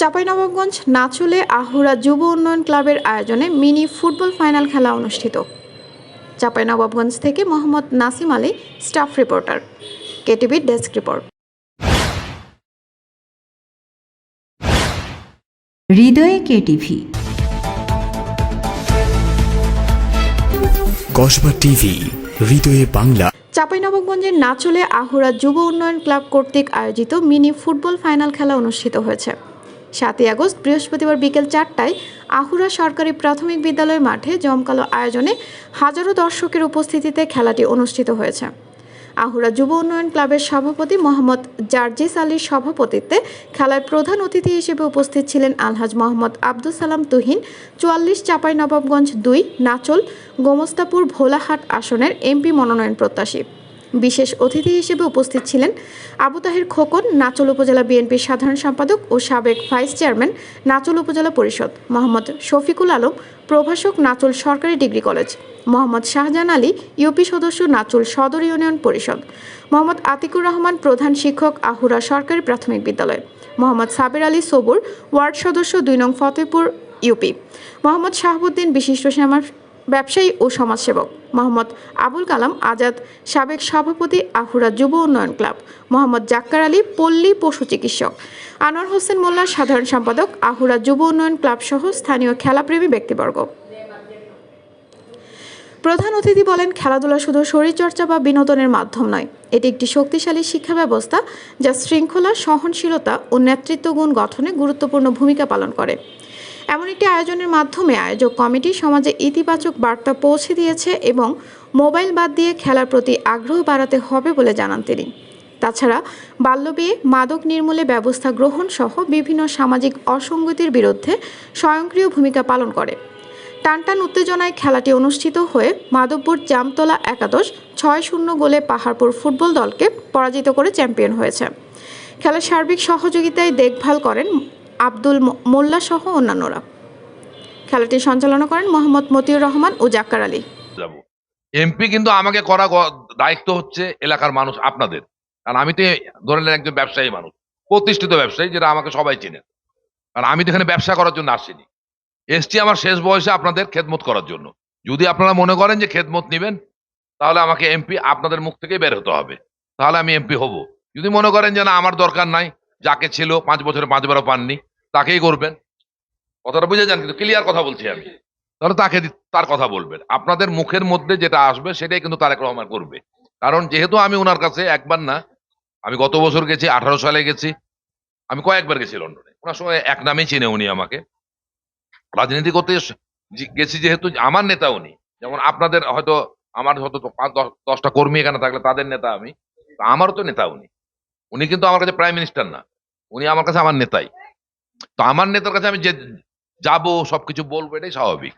Chapainawabganj নাচুলে Ahura যুব উন্নয়ন ক্লাবের আয়োজনে মিনি ফুটবল ফাইনাল খেলা অনুষ্ঠিত। চাঁপাইনবাবগঞ্জ থেকে মোহাম্মদ নাসিম আলী স্টাফ রিপোর্টার। কেটিভির ডেস্ক রিপোর্ট। হৃদয়ে কেটিভি। কসবা টিভি হৃদয়ে বাংলা। চাঁপাইনবাবগঞ্জের নাচলে আহুরা যুব উন্নয়ন ক্লাব কর্তৃক আয়োজিত মিনি ফুটবল ফাইনাল খেলা অনুষ্ঠিত হয়েছে। সাতই আগস্ট বৃহস্পতিবার বিকেল চারটায় আহুরা সরকারি প্রাথমিক বিদ্যালয় মাঠে জমকালো আয়োজনে হাজারো দর্শকের উপস্থিতিতে খেলাটি অনুষ্ঠিত হয়েছে। আহুরা যুব উন্নয়ন ক্লাবের সভাপতি মোহাম্মদ জার্জিস আলীর সভাপতিত্বে খেলায় প্রধান অতিথি হিসেবে উপস্থিত ছিলেন আলহাজ মোহাম্মদ আব্দুল সালাম তুহিন, চুয়াল্লিশ চাপাই নবাবগঞ্জ দুই, নাচল, গোমস্তাপুর ভোলাহাট আসনের এমপি মনোনয়ন প্রত্যাশী। বিশেষ অতিথি হিসেবে উপস্থিত ছিলেন আবু তাহের খোকন, নাচল উপজেলা বিএনপির সাধারণ সম্পাদক ও সাবেক ভাইস চেয়ারম্যান, নাচল উপজেলা পরিষদ, মোহাম্মদ শফিকুল আলম, প্রভাষক নাচল সরকারি degree college, Mohammad Shahjahan Ali, UP সদস্য নাচল সদর ইউনিয়ন পরিষদ, মোহাম্মদ আতিকুর রহমান, প্রধান শিক্ষক আহুরা সরকারি প্রাথমিক বিদ্যালয়, মোহাম্মদ সাবের আলী সবুর, ওয়ার্ড সদস্য দুই নং ফতেপুর ইউপি, মোহাম্মদ শাহাবুদ্দিন বিশিষ্ট শ্যামার ব্যবসায়ী ও সমাজসেবক। মোহাম্মদ আবুল কালাম আজাদ, সাবেক সভাপতি আহুরা যুব উন্নয়ন ক্লাব। মোহাম্মদ জাক্কার আলী, পল্লী পশু চিকিৎসক। আনোয়ার হোসেন মোল্লা সাধারণ সম্পাদক, আহুরা যুব উন্নয়ন ক্লাব সহ স্থানীয় খেলাপ্রেমী ব্যক্তিবর্গ। প্রধান অতিথি বলেন, খেলাধুলা শুধু শরীরচর্চা বা বিনোদনের মাধ্যম নয়, এটি একটি শক্তিশালী শিক্ষা ব্যবস্থা যা শৃঙ্খলা, সহনশীলতা ও নেতৃত্বগুণ গঠনে গুরুত্বপূর্ণ ভূমিকা পালন করে। এমন একটি আয়োজনের মাধ্যমে আয়োজক কমিটি সমাজে ইতিবাচক বার্তা পৌঁছে দিয়েছে এবং মোবাইল বাদ দিয়ে খেলার প্রতি আগ্রহ বাড়াতে হবে বলে জানান তিনি। তাছাড়া বাল্যবিয়ে, মাদক নির্মূলে ব্যবস্থা গ্রহণ সহ বিভিন্ন সামাজিক অসঙ্গতির বিরুদ্ধে স্বয়ংক্রিয় ভূমিকা পালন করে। টানটান উত্তেজনায় খেলাটি অনুষ্ঠিত হয়ে মাধবপুর জামতলা একাদশ ছয় শূন্য গোলে পাহাড়পুর ফুটবল দলকে পরাজিত করে চ্যাম্পিয়ন হয়েছে। খেলার সার্বিক সহযোগিতায় দেখভাল করেন আব্দুল মোল্লা সহ অন্যান্যরা। খেলাটি সঞ্চালনা করেন মোহাম্মদ মতিউর রহমান ও জাক্কার আলী। এমপি কিন্তু আমাকে করা দায়িত্ব হচ্ছে এলাকার মানুষ আপনাদের। কারণ আমি তো ধরে নেন একজন ব্যবসায়ী মানুষ, প্রতিষ্ঠিত ব্যবসায়ী যেটা আমাকে সবাই চেনে। কারণ আমি তো এখানে ব্যবসা করার জন্য আসিনি। এসছি আমার শেষ বয়সে আপনাদের খেদমত করার জন্য। যদি আপনারা মনে করেন যে খেদমত নেবেন, তাহলে আমাকে এমপি আপনাদের মুখ থেকেই বের হতে হবে। তাহলে আমি এমপি হব। যদি মনে করেন যে না, আমার দরকার নাই, যাকে ছিল পাঁচ বছরে পাঁচবারও পাননি তাকেই করবেন। কথাটা বুঝে যান, কিন্তু ক্লিয়ার কথা বলছি আমি। তাহলে তাকে তার কথা বলবেন। আপনাদের মুখের মধ্যে যেটা আসবে, সেটাই কিন্তু তারেক রহমান করবে। কারণ যেহেতু আমি ওনার কাছে একবার না, আমি গত বছর গেছি, আঠারো সালে গেছি, আমি কয়েকবার গেছি লন্ডনে। ওনার সঙ্গে এক নামেই চিনে উনি আমাকে। রাজনীতি করতে গেছি যেহেতু আমার নেতা উনি। যেমন আপনাদের হয়তো, আমার হয়তো পাঁচ, দশ- দশটা কর্মী এখানে থাকলে তাদের নেতা আমি। আমারও তো নেতা উনি। উনি কিন্তু আমার কাছে প্রাইম মিনিস্টার না। উনি আমার কাছে আমার নেতাই। তো আমার নেতার কাছে আমি যে যাব, সবকিছু বলব, এটাই স্বাভাবিক।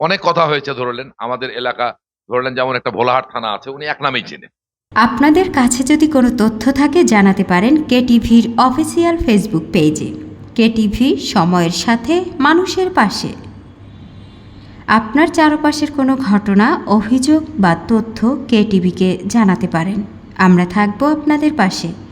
অনেক কথা হয়েছে ধরলেন, আমাদের এলাকা ধরলেন, যেমন একটা ভোলাহাট থানা আছে, উনি এক নামেই চেনেন আপনাদের কাছে যদি কোনো তথ্য থাকে, জানাতে পারেন কেটিভির অফিসিয়াল ফেসবুক পেজে। কেটিভি, সময়ের সাথে, মানুষের পাশে। আপনার চারপাশের কোনো ঘটনা, অভিযোগ বা তথ্য কেটিভিকে জানাতে পারেন। আমরা থাকব আপনাদের পাশে।